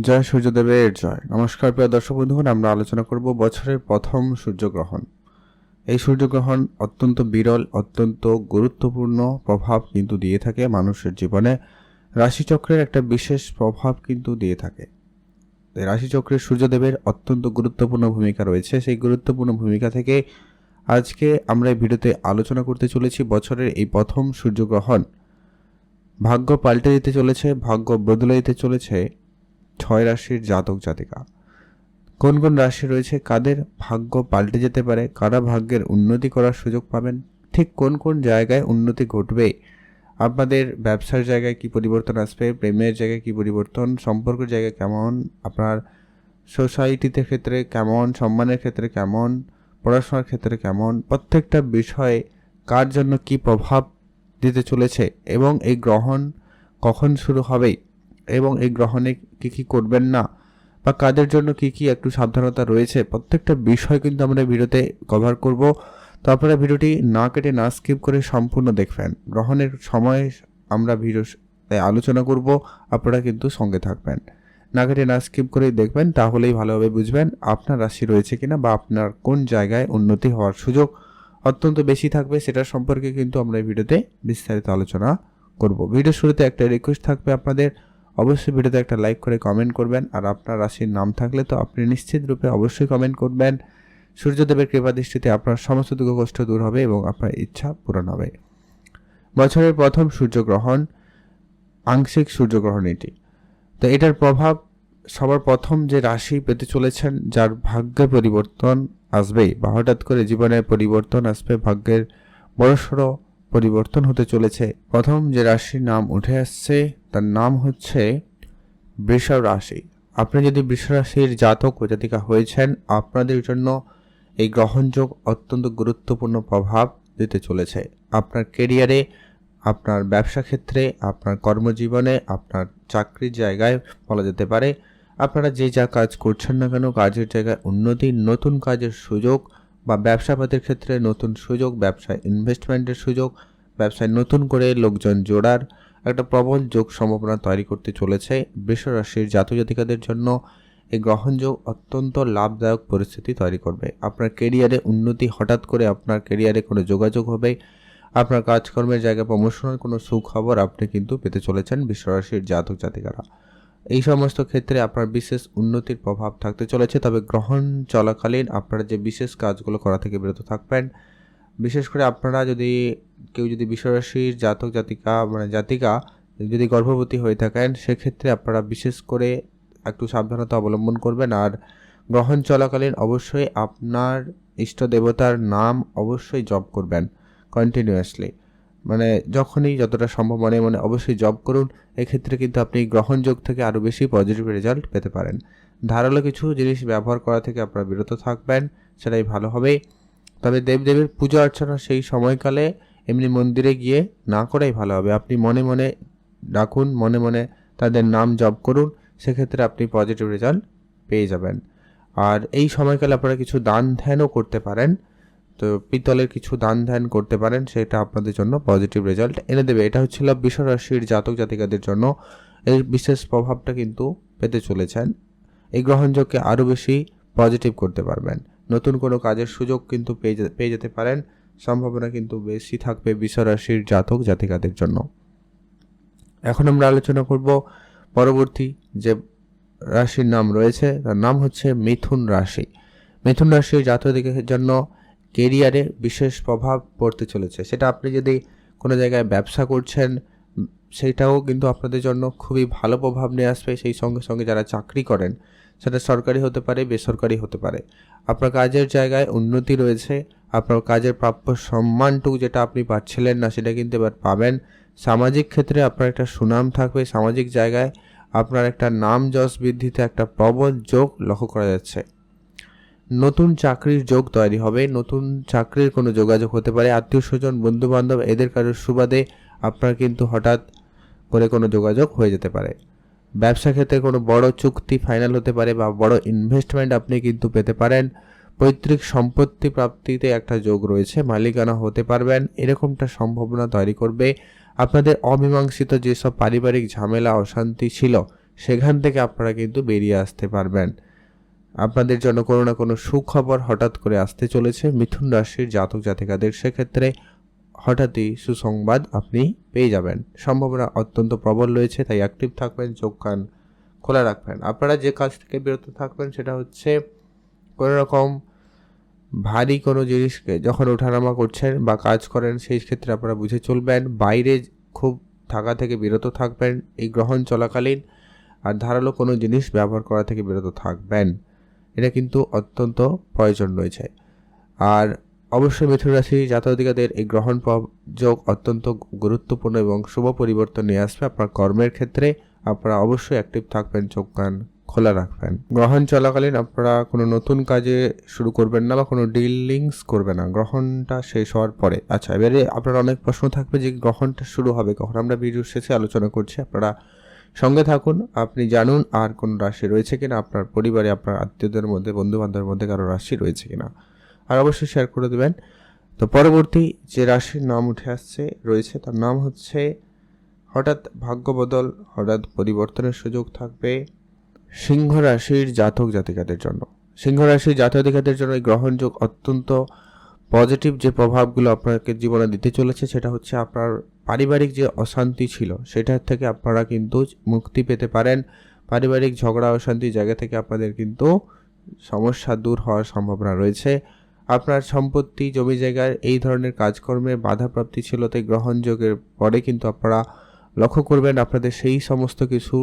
জয় সূর্যদেবের জয়। নমস্কার প্রিয় দর্শক বন্ধুগণ, আমরা আলোচনা করব বছরের প্রথম সূর্যগ্রহণ। এই সূর্যগ্রহণ অত্যন্ত বিরল, অত্যন্ত গুরুত্বপূর্ণ প্রভাব কিন্তু দিয়ে থাকে মানুষের জীবনে। রাশিচক্রের একটা বিশেষ প্রভাব কিন্তু দিয়ে থাকে। রাশিচক্রের সূর্যদেবের অত্যন্ত গুরুত্বপূর্ণ ভূমিকা রয়েছে। সেই গুরুত্বপূর্ণ ভূমিকা থেকে আজকে আমরা এই ভিডিওতে আলোচনা করতে চলেছি বছরের এই প্রথম সূর্যগ্রহণ। ভাগ্য পাল্টে দিতে চলেছে, ভাগ্য বদলে দিতে চলেছে। ছয় রাশির জাতক, জাতিকা। কোন কোন রাশি রয়েছে? কাদের ভাগ্য পাল্টে যেতে পারে? কারা ভাগ্যের উন্নতি করার সুযোগ পাবেন? ঠিক কোন কোন জায়গায় উন্নতি ঘটবে? আপনাদের ব্যবসার জায়গায় কি পরিবর্তন আসবে? প্রেমের জায়গায় কি পরিবর্তন? সম্পর্কের জায়গায় কেমন? আপনার সোসাইটিতে ক্ষেত্রে কেমন? সম্মানের ক্ষেত্রে কেমন? পড়াশোনার ক্ষেত্রে কেমন? প্রত্যেকটা বিষয়ে কার জন্য কি প্রভাব দিতে চলেছে? এবং এই গ্রহণ কখন শুরু হবে? এবং এই গ্রহণে কি কি করবেন না? বা কাদের জন্য কি কি একটু সাবধানতা রয়েছে? প্রত্যেকটা বিষয় কিন্তু আমরা ভিডিওতে কভার করব। তো আপনারা ভিডিওটি না কেটে না স্কিপ করে সম্পূর্ণ দেখবেন। গ্রহণের সময় আমরা ভিডিওতে আলোচনা করব, আপনারা কিন্তু সঙ্গে থাকবেন। না কেটে না স্কিপ করে দেখবেন, তাহলেই ভালোভাবে বুঝবেন আপনার রাশি রয়েছে কিনা বা আপনার কোন জায়গায় উন্নতি হওয়ার সুযোগ অত্যন্ত বেশি থাকবে, সেটা সম্পর্কে কিন্তু আমরা এই ভিডিওতে বিস্তারিত আলোচনা করব। ভিডিও শুরুতে একটা রিকোয়েস্ট থাকবে আপনাদের। অবশ্যই ভিডিওতে একটা লাইক করে কমেন্ট করবেন। আর আপনার রাশির নাম থাকলে তো আপনি নিশ্চিত রূপে অবশ্যই কমেন্ট করবেন। সূর্যদেবের কৃপা দৃষ্টিতে আপনার সমস্ত দুঃখ কষ্ট দূর হবে এবং আপনার ইচ্ছা পূরণ হবে। বছরের প্রথম সূর্যগ্রহণ, আংশিক সূর্যগ্রহণ এটি। তো এটার প্রভাব সবার প্রথম যে রাশি পেতে চলেছেন, যার ভাগ্যে পরিবর্তন আসবে বা হঠাৎ করে জীবনে পরিবর্তন আসবে, ভাগ্যের বড়সড় পরিবর্তন হতে চলেছে। প্রথম যে রাশির নাম উঠে আসছে, তার নাম হচ্ছে বৃষ রাশি। আপনি যদি বৃষ রাশির জাতক ও জাতিকা হয়েছেন, আপনাদের জন্য এই গ্রহণযোগ অত্যন্ত গুরুত্বপূর্ণ প্রভাব দিতে চলেছে। আপনার কেরিয়ারে আপনার ব্যবসা ক্ষেত্রে, আপনার কর্মজীবনে, আপনার চাকরির জায়গায় বলা যেতে পারে। আপনারা যে যা কাজ করছেন না কেন, কাজের জায়গায় উন্নতি, নতুন কাজের সুযোগ বা ব্যবসাপাতির ক্ষেত্রে নতুন সুযোগ, ব্যবসায় ইনভেস্টমেন্টের সুযোগ, ব্যবসায় নতুন করে লোকজন জোড়ার একটা প্রবল যোগ সম্ভাবনা তৈরি করতে চলেছে বৃষরাশির জাতজাতিকাদের জন্য। এই গ্রহণযোগ অত্যন্ত লাভদায়ক পরিস্থিতি তৈরি করবে। আপনার কেরিয়ারে উন্নতি হঠাৎ করে আপনার কেরিয়ারে কোনো যোগাযোগ হবে, আপনার কাজকর্মের জায়গায় প্রমোশনের কোনো সুখবর আপনি কিন্তু পেতে চলেছেন বিশ্বরাশির জাতক জাতিকারা এই সমস্ত ক্ষেত্রে আপনার বিশেষ উন্নতির প্রভাব থাকতে চলেছে, তবে গ্রহণ চলাকালীন আপনারা যে বিশেষ কাজগুলো করা থেকে বিরত থাকবেন, বিশেষ করে আপনারা যদি কেউ যদি বিশ্বরাশির জাতক জাতিকা মানে জাতিকা যদি গর্ভবতী হয়ে থাকেন, সেক্ষেত্রে আপনারা বিশেষ করে একটু সাবধানতা অবলম্বন করবেন। আর গ্রহণ চলাকালীন অবশ্যই আপনার ইষ্ট দেবতার নাম অবশ্যই জপ করবেন কন্টিনিউয়াসলি মানে যখনই যতটা সম্ভব মনে মনে অবশ্যই জব করুন, এক্ষেত্রে কিন্তু আপনি গ্রহণযোগ থেকে আরও বেশি পজিটিভ রেজাল্ট পেতে পারেন। ধারালো কিছু জিনিস ব্যবহার করা থেকে আপনারা বিরত থাকবেন, সেটাই ভালো হবে। তবে দেবদেবীর পুজো অর্চনা সেই সময়কালে এমনি মন্দিরে গিয়ে না করাই ভালো হবে। আপনি মনে মনে ডাকুন, মনে মনে তাদের নাম জপ করুন, সেক্ষেত্রে আপনি পজিটিভ রেজাল্ট পেয়ে যাবেন। আর এই সময়কালে আপনারা কিছু দান ধ্যানও করতে পারেন। তো পিতলের কিছু দান ধ্যান করতে পারেন, সেটা আপনাদের জন্য পজিটিভ রেজাল্ট এনে দেবে। এটা হচ্ছিল বিশ্বরাশির জাতক জাতিকাদের জন্য। এর বিশেষ প্রভাবটা কিন্তু পেতে চলেছেন। এই গ্রহণযোগকে আরও বেশি পজিটিভ করতে পারবেন। নতুন কোনো কাজের সুযোগ কিন্তু পেয়ে যেতে পারেন। সম্ভাবনা কিন্তু বেশি থাকবে বিশ্বরাশির জাতক জাতিকাদের জন্য। এখন আমরা আলোচনা করব পরবর্তী যে রাশির নাম রয়েছে, তার নাম হচ্ছে মিথুন রাশি। মিথুন রাশির জাতকের জন্য কেরিয়ারে বিশেষ প্রভাব পড়তে চলেছে। সেটা আপনি যদি কোনো জায়গায় ব্যবসা করছেন, সেটাও কিন্তু আপনাদের জন্য খুবই ভালো প্রভাব নিয়ে আসবে। সেই সঙ্গে সঙ্গে যারা চাকরি করেন, সেটা সরকারি হতে পারে, বেসরকারি হতে পারে। আপনার কাজের জায়গায় উন্নতি রয়েছে, আপনার কাজের প্রাপ্য সম্মানটুকু যেটা আপনি পাচ্ছিলেন না, সেটা কিন্তু এবার পাবেন। সামাজিক ক্ষেত্রে আপনার একটা সুনাম থাকবে, সামাজিক জায়গায় আপনার একটা নাম যশ বৃদ্ধিতে একটা প্রবল যোগ লক্ষ্য করা যাচ্ছে। নতুন চাকরির যোগ তৈরি হবে, নতুন চাকরির কোনো যোগাযোগ হতে পারে। আত্মীয় স্বজন বন্ধু বান্ধব এদের কারোর সুবাদে আপনার কিন্তু হঠাৎ করে কোনো যোগাযোগ হয়ে যেতে পারে। ব্যবসা ক্ষেত্রে কোনো বড় চুক্তি ফাইনাল হতে পারে বা বড় ইনভেস্টমেন্ট আপনি কিন্তু পেতে পারেন। পৈতৃক সম্পত্তি প্রাপ্তিতে একটা যোগ রয়েছে, মালিকানা হতে পারবেন, এরকমটা সম্ভাবনা তৈরি করবে। আপনাদের অমীমাংসিত যেসব পারিবারিক ঝামেলা, অশান্তি ছিল, সেখান থেকে আপনারা কিন্তু বেরিয়ে আসতে পারবেন। আপনাদের জন্য কোনো না কোনো সুখবর হঠাৎ করে আসতে চলেছে। মিথুন রাশির জাতক জাতিকাদের সেক্ষেত্রে হঠাৎই সুসংবাদ আপনি পেয়ে যাবেন। সম্ভাবনা অত্যন্ত প্রবল রয়েছে, তাই অ্যাক্টিভ থাকবেন, চোখ কান খোলা রাখবেন। আপনারা যে কাজ থেকে বিরত থাকবেন সেটা হচ্ছে কোনো রকম ভারী কোনো জিনিসকে যখন ওঠানামা করছেন বা কাজ করেন, সেই ক্ষেত্রে আপনারা বুঝে চলবেন। বাইরে খুব থাকা থেকে বিরত থাকবেন, এই গ্রহণ চলাকালীন আর ধারালো কোনো জিনিস ব্যবহার করা থেকে বিরত থাকবেন। কিন্তু অত্যন্ত প্রয়োজন রয়েছে। আর অবশ্যই মিথুন রাশি জাতকাদের এই গ্রহণ যোগ অত্যন্ত গুরুত্বপূর্ণ এবং শুভ পরিবর্তন নিয়ে আসবে। আপনার কর্মের ক্ষেত্রে আপনারা অবশ্যই অ্যাক্টিভ থাকবেন, চোখ কান খোলা রাখবেন। গ্রহণ চলাকালীন আপনারা কোনো নতুন কাজে শুরু করবেন না বা কোনো ডিলিংস করবেন না। গ্রহণটা শেষ হওয়ার পরে। আচ্ছা এবারে আপনার অনেক প্রশ্ন থাকবে যে গ্রহণটা শুরু হবে কখন? আমরা ভিডিও শেষে আলোচনা করছি। আপনারা সঙ্গে থাকুন, আপনি জানুন আর কোন রাশি রয়েছে কিনা, আপনার পরিবারে, আপনার আত্মীয়দের মধ্যে বন্ধু বান্ধবের মধ্যে কারও রাশি রয়েছে কিনা। আর অবশ্যই শেয়ার করে দেবেন। তো পরবর্তী যে রাশির নাম উঠে আসছে, রয়েছে, তার নাম হচ্ছে হঠাৎ ভাগ্য বদল, হঠাৎ পরিবর্তনের সুযোগ থাকবে সিংহ রাশির জাতক জাতিকাদের জন্য। সিংহ রাশির জাতক জাতিকাদের জন্য এই গ্রহণযোগ অত্যন্ত পজিটিভ যে প্রভাবগুলো আপনাকে জীবনে দিতে চলেছে সেটা হচ্ছে আপনার পারিবারিক যে অশান্তি ছিল সেটার থেকে আপনারা কিন্তু মুক্তি পেতে পারেন। পারিবারিক ঝগড়া, অশান্তি জায়গা থেকে আপনাদের কিন্তু সমস্যা দূর হওয়ার সম্ভাবনা রয়েছে। আপনার সম্পত্তি, জমি জায়গার এই ধরনের কাজকর্মে বাধাপ্রাপ্তি ছিল তাই গ্রহণযোগের পরে কিন্তু আপনারা লক্ষ্য করবেন আপনাদের সেই সমস্ত কিছু,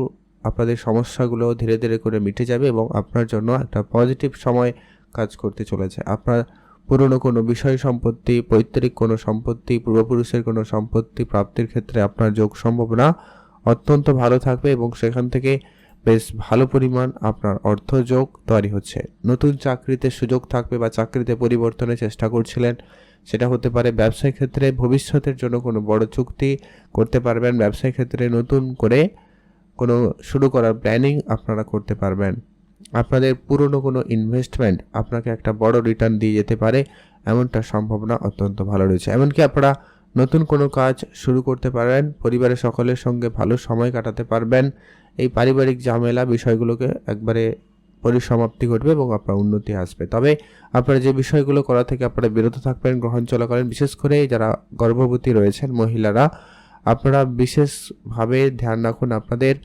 আপনাদের সমস্যাগুলো ধীরে ধীরে করে মিটে যাবে এবং আপনার জন্য একটা পজিটিভ সময় কাজ করতে চলেছে। আপনার পুরনো কোনো বিষয় সম্পত্তি, পৈতৃক কোনো সম্পত্তি, পূর্বপুরুষের কোনো সম্পত্তি প্রাপ্তির ক্ষেত্রে আপনার যোগ সম্ভাবনা অত্যন্ত ভালো থাকবে এবং সেখান থেকে বেশ ভালো পরিমাণ আপনার অর্থ যোগ তৈরি হচ্ছে। নতুন চাকরিতে সুযোগ থাকবে বা চাকরিতে পরিবর্তনের চেষ্টা করছিলেন, সেটা হতে পারে ব্যবসায় ক্ষেত্রে ভবিষ্যতের জন্য কোনো বড় চুক্তি করতে পারবেন ব্যবসায় ক্ষেত্রে নতুন করে কোনো শুরু করার প্ল্যানিং আপনারা করতে পারবেন। আপনাদের পুরনো কোনো ইনভেস্টমেন্ট আপনাকে একটা বড় রিটার্ন দিয়ে যেতে পারে, এমনটা সম্ভাবনা অত্যন্ত ভালো রয়েছে। এমনকি আপনারা নতুন কোনো কাজ শুরু করতে পারেন, পরিবারের সকলের সঙ্গে ভালো সময় কাটাতে পারবেন, এই পারিবারিক ঝামেলা বিষয়গুলোকে একবারে পরিসমাপ্তি ঘটবে এবং আপনার উন্নতি আসবে। তবে আপনারা যে বিষয়গুলো করা থেকে আপনারা বিরত থাকবেন, গ্রহণ চলাকালীন, বিশেষ করে যারা গর্ভবতী রয়েছেন মহিলারা, আপনারা বিশেষভাবে ধ্যান রাখুন আপনাদের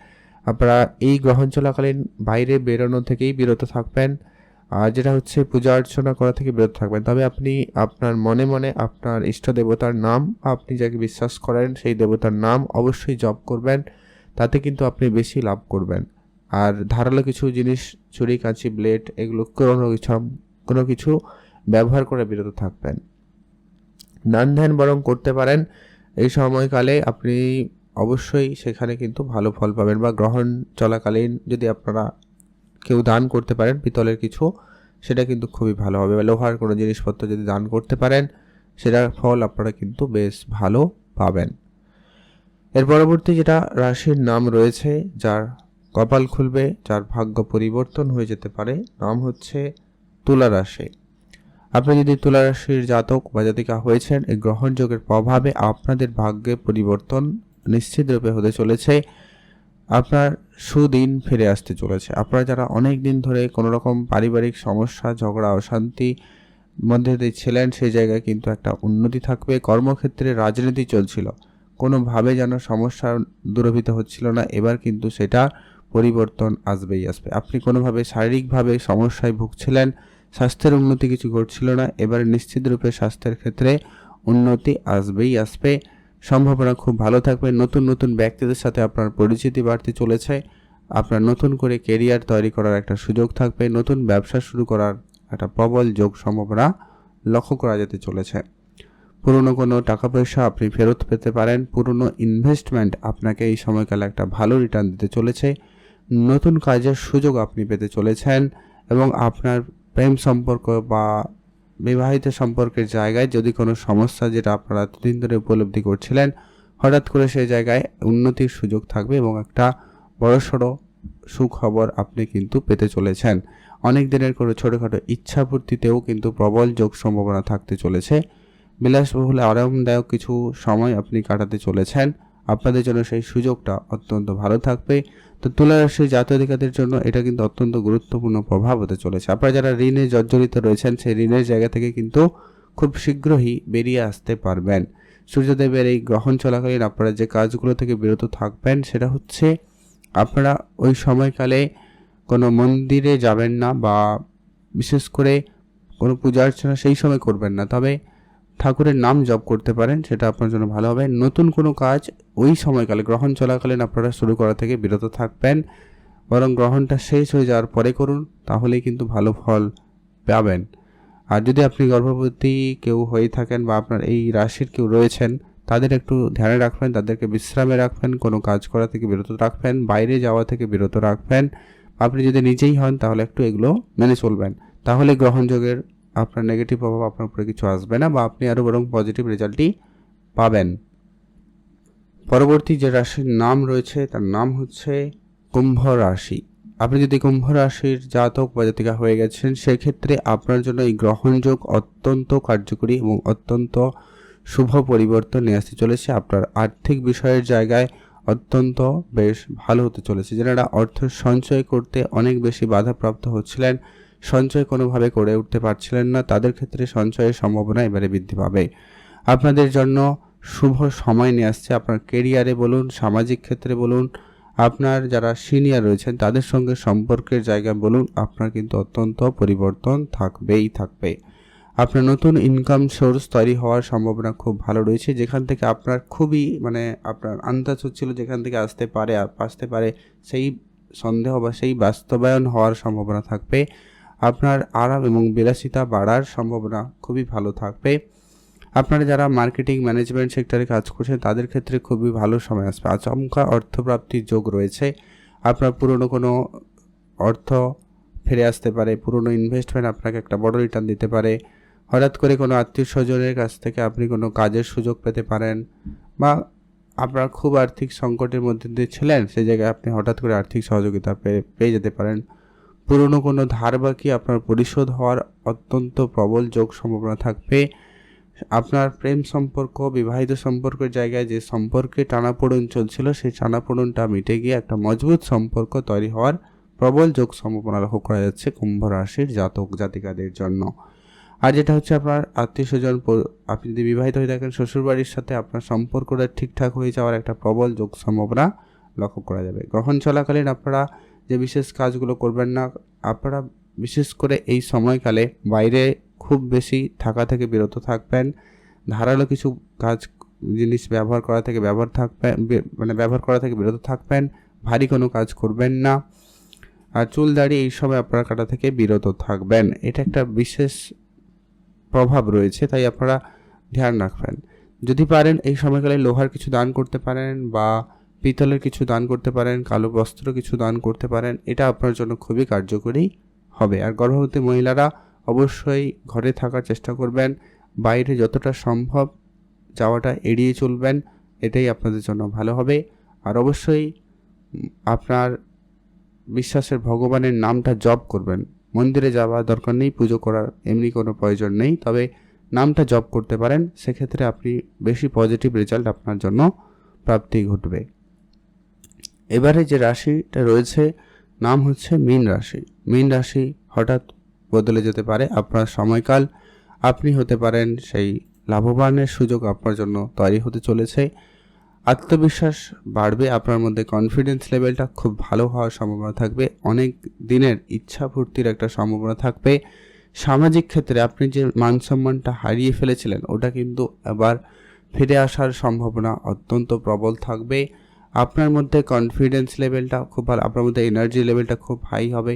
আপনারা এই গ্রহণ চলাকালীন বাইরে বেরোনো থেকেই বিরত থাকবেন। আর যেটা হচ্ছে পূজা অর্চনা করা থেকে বিরত থাকবেন। তবে আপনি আপনার মনে মনে আপনার ইষ্ট দেবতার নাম, আপনি যাকে বিশ্বাস করেন সেই দেবতার নাম অবশ্যই জপ করবেন। তাতে কিন্তু আপনি বেশি লাভ করবেন। আর ধারালো কিছু জিনিস ছুরি কাঁচি, ব্লেড এগুলো কোনো কিছু কোনো কিছু ব্যবহার করে বিরত থাকবেন। নান ধ্যান বরং করতে পারেন। এই সময়কালে আপনি অবশ্যই সেখানে কিন্তু ভালো ফল পাবেন বা গ্রহণ চলাকালীন যদি আপনারা কেউ দান করতে পারেন পিতলের কিছু, সেটা কিন্তু খুবই ভালো হবে। বা লোহার কোনো জিনিসপত্র যদি দান করতে পারেন, সেটার ফল আপনারা কিন্তু বেশ ভালো পাবেন। এর পরবর্তী যেটা রাশির নাম রয়েছে, যার কপাল খুলবে, যার ভাগ্য পরিবর্তন হয়ে যেতে পারে, নাম হচ্ছে তুলা রাশি। আপনি যদি তুলা রাশির জাতক বা জাতিকা হয়েছেন, এই গ্রহণযোগের প্রভাবে আপনাদের ভাগ্যে পরিবর্তন নিশ্চিত রূপে হতে চলেছে। আপনার সুদিন ফিরে আসতে চলেছে। আপনারা যারা অনেক দিন ধরে কোনো রকম পারিবারিক সমস্যা, ঝগড়া, অশান্তি মধ্যে দিয়ে ছিলেন, সেই জায়গায় কিন্তু একটা উন্নতি থাকবে। কর্মক্ষেত্রে রাজনীতি চলছিল। কোনোভাবে যেন সমস্যা দূরভূত হচ্ছিল না, এবার কিন্তু সেটা পরিবর্তন আসবেই আসবে। আপনি কোনোভাবে শারীরিকভাবে সমস্যায় ভুগছিলেন, স্বাস্থ্যের উন্নতি কিছু ঘটছিল না, এবার নিশ্চিত রূপে স্বাস্থ্যের ক্ষেত্রে উন্নতি আসবেই আসবে। সম্ভাবনা খুব ভালো থাকবে। নতুন নতুন ব্যক্তিদের সাথে আপনার পরিচিতি বাড়তে চলেছে। আপনার নতুন করে কেরিয়ার তৈরি করার একটা সুযোগ থাকবে। নতুন ব্যবসা শুরু করার একটা প্রবল যোগ সম্ভাবনা লক্ষ্য করা যেতে চলেছে। পুরনো কোনো টাকা পয়সা আপনি ফেরত পেতে পারেন। পুরনো ইনভেস্টমেন্ট আপনাকে এই সময়কালে একটা ভালো রিটার্ন দিতে চলেছে। নতুন কাজের সুযোগ আপনি পেতে চলেছেন এবং আপনার প্রেম সম্পর্ক বা বিবাহিত সম্পর্কের জায়গায় যদি কোনো সমস্যা যেটা আপনারা এতদিন ধরে উপলব্ধি করছিলেন, হঠাৎ করে সেই জায়গায় উন্নতির সুযোগ থাকবে এবং একটা বড়সড় সুখবর আপনি কিন্তু পেতে চলেছেন। অনেক দিনের কোনো ছোটোখাটো ইচ্ছাপূর্তিতেও কিন্তু প্রবল যোগ সম্ভাবনা থাকতে চলেছে। বিলাসবহুল, আরামদায়ক কিছু সময় আপনি কাটাতে চলেছেন। আপনাদের জন্য সেই সুযোগটা অত্যন্ত ভালো থাকবে। তো তুলা রাশির জাতীয়ধিকারীদের জন্য এটা কিন্তু অত্যন্ত গুরুত্বপূর্ণ প্রভাব হতে চলেছে। আপনারা যারা ঋণে জর্জরিত রয়েছেন, সেই ঋণের জায়গা থেকে কিন্তু খুব শীঘ্রই বেরিয়ে আসতে পারবেন। সূর্যদেবের এই গ্রহণ চলাকালীন আপনারা যে কাজগুলো থেকে বিরত থাকবেন, সেটা হচ্ছে আপনারা ওই সময়কালে কোনো মন্দিরে যাবেন না বা বিশেষ করে কোনো পূজা অর্চনা সেই সময় করবেন না। তবে ঠাকুরের নাম জপ করতে পারেন, সেটা আপনার জন্য ভালো হবে। নতুন কোনো কাজ ওই সময়কালে, গ্রহণ চলাকালীন আপনারা শুরু করা থেকে বিরত থাকবেন। বরং গ্রহণটা শেষ হয়ে যাওয়ার পরে করুন, তাহলেই কিন্তু ভালো ফল পাবেন। আর যদি আপনি গর্ভবতী কেউ হয়ে থাকেন বা আপনার এই রাশির কেউ রয়েছেন, তাদের একটু ধ্যানে রাখবেন, তাদেরকে বিশ্রামে রাখবেন, কোনো কাজ করা থেকে বিরত রাখবেন, বাইরে যাওয়া থেকে বিরত রাখবেন। আপনি যদি নিজেই হন, তাহলে একটু এগুলো মেনে চলবেন। তাহলে গ্রহণযোগের আপনার নেগেটিভ প্রভাব আপনার উপরে কিছু আসবে না বা আপনি আরও বরং পজিটিভ রেজাল্টই পাবেন। পরবর্তী যে রাশির নাম রয়েছে, তার নাম হচ্ছে কুম্ভ রাশি। আপনি যদি কুম্ভ রাশির জাতক বা জাতিকা হয়ে গেছেন, সেক্ষেত্রে আপনার জন্য এই গ্রহণযোগ অত্যন্ত কার্যকরী এবং অত্যন্ত শুভ পরিবর্তন নিয়ে আসতে চলেছে। আপনার আর্থিক বিষয়ের জায়গায় অত্যন্ত বেশ ভালো হতে চলেছে। যারা অর্থ সঞ্চয় করতে অনেক বেশি বাধাপ্রাপ্ত হচ্ছিলেন সঞ্চয় কোনোভাবে করে উঠতে পারছিলেন না, তাদের ক্ষেত্রে সঞ্চয়ের সম্ভাবনা এবারে বৃদ্ধি পাবে। আপনাদের জন্য শুভ সময় নিয়ে আসছে। আপনার কেরিয়ারে বলুন, সামাজিক ক্ষেত্রে বলুন, আপনার যারা সিনিয়র রয়েছেন, তাদের সঙ্গে সম্পর্কের জায়গা বলুন, আপনার কিন্তু অত্যন্ত পরিবর্তন থাকবেই, থাকবে। আপনার নতুন ইনকাম সোর্স তৈরি হওয়ার সম্ভাবনা খুব ভালো রয়েছে, যেখান থেকে আপনার খুবই মানে আপনার আন্দাজ হচ্ছিল যেখান থেকে আসতে পারে আসতে পারে, সেই সন্দেহ বা সেই বাস্তবায়ন হওয়ার সম্ভাবনা থাকবে। আপনার আরাম এবং বিলাসিতা বাড়ার সম্ভাবনা খুবই ভালো থাকবে। আপনারা যারা মার্কেটিং ম্যানেজমেন্ট সেক্টরে কাজ করছেন, তাদের ক্ষেত্রে খুবই ভালো সময় আসবে। আচমকা অর্থপ্রাপ্তির যোগ রয়েছে। আপনার পুরনো কোনো অর্থ ফিরে আসতে পারে, পুরনো ইনভেস্টমেন্ট আপনাকে একটা বড় রিটার্ন দিতে পারে। হঠাৎ করে কোনো আত্মীয় স্বজনের কাছ থেকে আপনি কোনো কাজের সুযোগ পেতে পারেন বা আপনার খুব আর্থিক সংকটের মধ্যে দিয়ে ছিলেন সেই জায়গায় আপনি হঠাৎ করে আর্থিক সহযোগিতা পেয়ে পেয়ে যেতে পারেন। পুরনো কোনো ধার বাকি আপনার পরিশোধ হওয়ার অত্যন্ত প্রবল যোগ সম্ভাবনা থাকবে। আপনার প্রেম সম্পর্ক, বিবাহিত সম্পর্কের জায়গায় যে সম্পর্কে টানাপোড়ন চলছিল, সেই টানাপোড়নটা মিটে গিয়ে একটা মজবুত সম্পর্ক তৈরি হওয়ার প্রবল যোগ সম্ভাবনা লক্ষ্য করা যাচ্ছে কুম্ভ রাশির জাতক জাতিকাদের জন্য। আর যেটা হচ্ছে আপনার আত্মীয় স্বজন আপনি যদি বিবাহিত হয়ে থাকেন, শ্বশুরবাড়ির সাথে আপনার সম্পর্কটা ঠিকঠাক হয়ে যাওয়ার একটা প্রবল যোগ সম্ভাবনা লক্ষ্য করা যাবে। গ্রহণ চলাকালীন আপনারা যে বিশেষ কাজগুলো করবেন না, আপনারা বিশেষ করে এই সময়কালে বাইরে খুব বেশি থাকা থেকে বিরত থাকবেন, ধারালো কিছু কাজ, জিনিস ব্যবহার করা থেকে ব্যবহার থাকবেন মানে ব্যবহার করা থেকে বিরত থাকবেন, ভারী কোনো কাজ করবেন না, আর চুল দাড়ি এই সময় আপনার কাটা থেকে বিরত থাকবেন। এটা একটা বিশেষ প্রভাব রয়েছে, তাই আপনারা ধ্যান রাখবেন। যদি পারেন এই সময়কালে লোহার কিছু দান করতে পারেন বা পিতলের কিছু দান করতে পারেন, কালো বস্ত্র কিছু দান করতে পারেন, এটা আপনার জন্য খুবই কার্যকরী হবে। আর গর্ভবতী মহিলারা অবশ্যই ঘরে থাকার চেষ্টা করবেন, বাইরে যতটা সম্ভব যাওয়াটা এড়িয়ে চলবেন, এটাই আপনাদের জন্য ভালো হবে। আর অবশ্যই আপনার বিশ্বাসের ভগবানের নামটা জপ করবেন। মন্দিরে যাওয়া দরকার নেই, পুজো করার এমনি কোনো প্রয়োজন নেই, তবে নামটা জপ করতে পারেন, সেক্ষেত্রে আপনি বেশি পজিটিভ রেজাল্ট আপনার জন্য প্রাপ্তি ঘটবে। এবারে যে রাশিটা রয়েছে, নাম হচ্ছে মীন রাশি। মীন রাশি হঠাৎ বদলে যেতে পারে আপনার সময়কাল। আপনি হতে পারেন সেই লাভবানের সুযোগ আপনার জন্য তৈরি হতে চলেছে। আত্মবিশ্বাস বাড়বে, আপনার মধ্যে কনফিডেন্স লেভেলটা খুব ভালো হওয়ার সম্ভাবনা থাকবে। অনেক দিনের ইচ্ছা ফুর্তির একটা সম্ভাবনা থাকবে। সামাজিক ক্ষেত্রে আপনি যে মান সম্মানটা হারিয়ে ফেলেছিলেন, ওটা কিন্তু আবার ফিরে আসার সম্ভাবনা অত্যন্ত প্রবল থাকবে। আপনার মধ্যে কনফিডেন্স লেভেলটা খুব ভালো, আপনার মধ্যে এনার্জি লেভেলটা খুব হাই হবে।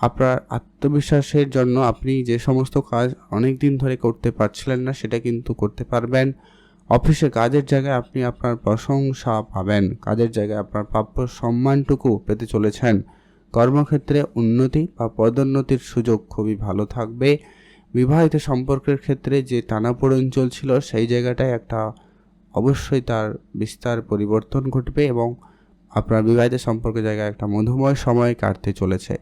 আপনার আত্মবিশ্বাসের জন্য আপনি যে সমস্ত কাজ অনেক দিন ধরে করতে পারছিলেন না, সেটা কিন্তু করতে পারবেন। অফিসে কাজের জায়গায় আপনি আপনার প্রশংসা পাবেন। কাজের জায়গায় আপনার প্রাপ্য সম্মানটুকু পেতে চলেছেন। কর্মক্ষেত্রে উন্নতি বা পদোন্নতির সুযোগ খুবই ভালো থাকবে। বিবাহিত সম্পর্কের ক্ষেত্রে যে টানাপোড়েন চলছিল, সেই জায়গাটায় একটা অবশ্যই তার বিস্তার পরিবর্তন ঘটবে এবং আপনার বিবাহিত সম্পর্কের জায়গায় একটা মধুময় সময় কাটতে চলেছে।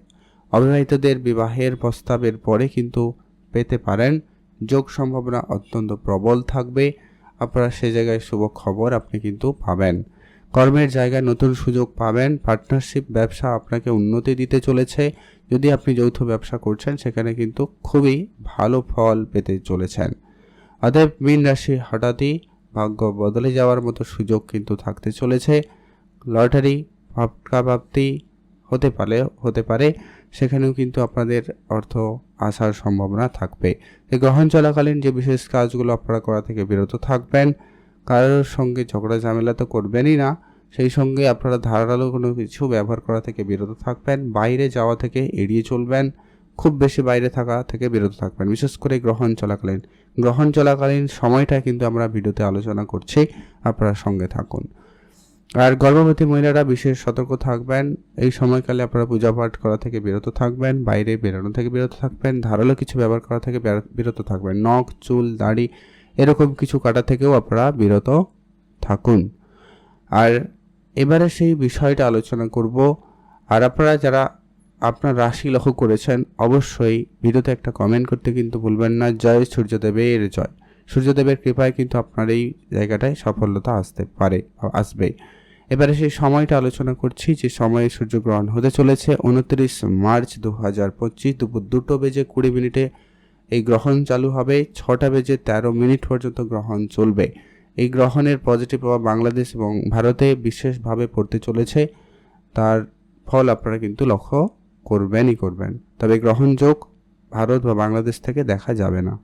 অবিবাহিতদের বিবাহের প্রস্তাবের পরে কিন্তু পেতে পারেন। যোগ সম্ভাবনা অত্যন্ত প্রবল থাকবে। আপনারা সে জায়গায় শুভ খবর আপনি কিন্তু পাবেন। কর্মের জায়গায় নতুন সুযোগ পাবেন। পার্টনারশিপ ব্যবসা আপনাকে উন্নতি দিতে চলেছে। যদি আপনি যৌথ ব্যবসা করছেন, সেখানে কিন্তু খুবই ভালো ফল পেতে চলেছেন। অতএব মীন রাশি হঠাৎই ভাগ্য বদলে যাওয়ার মতো সুযোগ কিন্তু থাকতে চলেছে। লটারি প্রাপ্তি হতে পারে হতে পারে। সেখানেও কিন্তু আপনাদের অর্থ আসার সম্ভাবনা থাকবে। গ্রহণ চলাকালীন যে বিশেষ কাজগুলো আপনারা করা থেকে বিরত থাকবেন, কারোর সঙ্গে ঝগড়া, ঝামেলা তো করবেনই না। সেই সঙ্গে আপনারা ধারালো কোনো কিছু ব্যবহার করা থেকে বিরত থাকবেন, বাইরে যাওয়া থেকে এড়িয়ে চলবেন। খুব বেশি বাইরে থাকা থেকে বিরত থাকবেন। বিশেষ করে গ্রহণ চলাকালীন। গ্রহণ চলাকালীন সময়টা কিন্তু আমরা ভিডিওতে আলোচনা করছি। আপনারা সঙ্গে থাকুন। আর গর্ভবতী মহিলারা বিশেষ সতর্ক থাকবেন। এই সময়কালে আপনারা পূজা পাঠ করা থেকে বিরত থাকবেন, বাইরে বেরোনো থেকে বিরত থাকবেন, ধারালো কিছু ব্যবহার করা থেকে বিরত থাকবেন। নখ, চুল, দাড়ি, এরকম কিছু কাটা থেকেও আপনারা বিরত থাকুন। আর এবারে সেই বিষয়টা আলোচনা করব। আর আপনারা যারা আপনার রাশি লক্ষ্য করেছেন, অবশ্যই ভিডিওতে একটা কমেন্ট করতে কিন্তু ভুলবেন না। জয় সূর্যদেবের জয়। সূর্যদেবের কৃপায় কিন্তু আপনার এই জায়গাটায় সফলতা আসতে পারে আসবে এবারে সেই সময়টা আলোচনা করছি, যে সময়ে সূর্যগ্রহণ হতে চলেছে, উনত্রিশ মার্চ দু হাজার পঁচিশ দুপুর দুটো বেজে কুড়ি মিনিটে। এই গ্রহণ চালু হবে ছটা বেজে তেরো মিনিট পর্যন্ত গ্রহণ চলবে। এই গ্রহণের পজিটিভ প্রভাব বাংলাদেশ এবং ভারতে বিশেষভাবে পড়তে চলেছে। তার ফল আপনারা কিন্তু লক্ষ্য করবেনই করবেন। তবে গ্রহণযোগ ভারত বা বাংলাদেশ থেকে দেখা যাবে না।